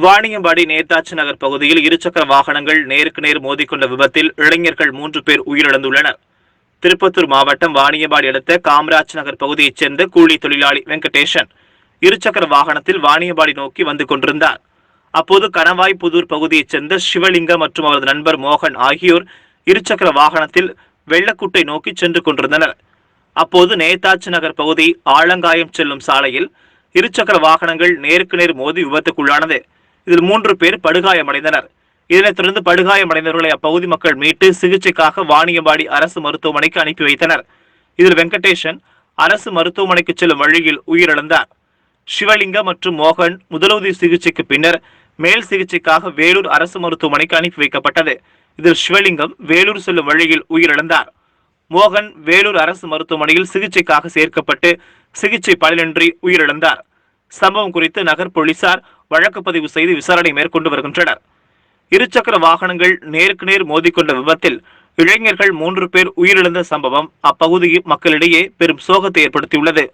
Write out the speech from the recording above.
வாணியம்பாடி நேதாஜி நகர் பகுதியில் இருசக்கர வாகனங்கள் நேருக்கு நேர் மோதிக்கொண்ட விபத்தில் இளைஞர்கள் மூன்று பேர் உயிரிழந்துள்ளனர். திருப்பத்தூர் மாவட்டம் வாணியம்பாடி அடுத்த காமராஜ் நகர் பகுதியைச் சேர்ந்த கூலி தொழிலாளி வெங்கடேஷன் இருசக்கர வாகனத்தில் வாணியம்பாடி நோக்கி வந்து கொண்டிருந்தார். அப்போது கணவாய் புதூர் பகுதியைச் சேர்ந்த சிவலிங்கம் மற்றும் அவரது நண்பர் மோகன் ஆகியோர் இருசக்கர வாகனத்தில் வெள்ளக்குட்டை நோக்கி சென்று கொண்டிருந்தனர். அப்போது நேதாஜி நகர் பகுதி ஆலங்காயம் செல்லும் சாலையில் இருசக்கர வாகனங்கள் நேருக்கு நேர் மோதி விபத்துக்குள்ளானது. இதில் மூன்று பேர் படுகாயமடைந்தனர். இதனைத் தொடர்ந்து படுகாயமடைந்தவர்களை அப்பகுதி மக்கள் மீட்டு சிகிச்சைக்காக வாணியம்பாடி அரசு மருத்துவமனைக்கு அனுப்பி வைத்தனர். இதில் வெங்கடேஷன் அரசு மருத்துவமனைக்கு செல்லும் வழியில் உயிரிழந்தார். சிவலிங்கம் மற்றும் மோகன் முதலுதவி சிகிச்சைக்கு பின்னர் மேல் சிகிச்சைக்காக வேலூர் அரசு மருத்துவமனைக்கு அனுப்பி வைக்கப்பட்டது. இதில் சிவலிங்கம் வேலூர் செல்லும் வழியில் உயிரிழந்தார். மோகன் வேலூர் அரசு மருத்துவமனையில் சிகிச்சைக்காக சேர்க்கப்பட்டு சிகிச்சை பலனின்றி உயிரிழந்தார். சம்பவம் குறித்து நகர் போலீசார் வழக்கு பதிவு செய்து விசாரணை மேற்கொண்டு வருகின்றனர். இருசக்கர வாகனங்கள் நேருக்கு நேர் மோதிக்கொண்ட விபத்தில் இளைஞர்கள் மூன்று பேர் உயிரிழந்த சம்பவம் அப்பகுதி மக்களிடையே பெரும் சோகத்தை ஏற்படுத்தியுள்ளது.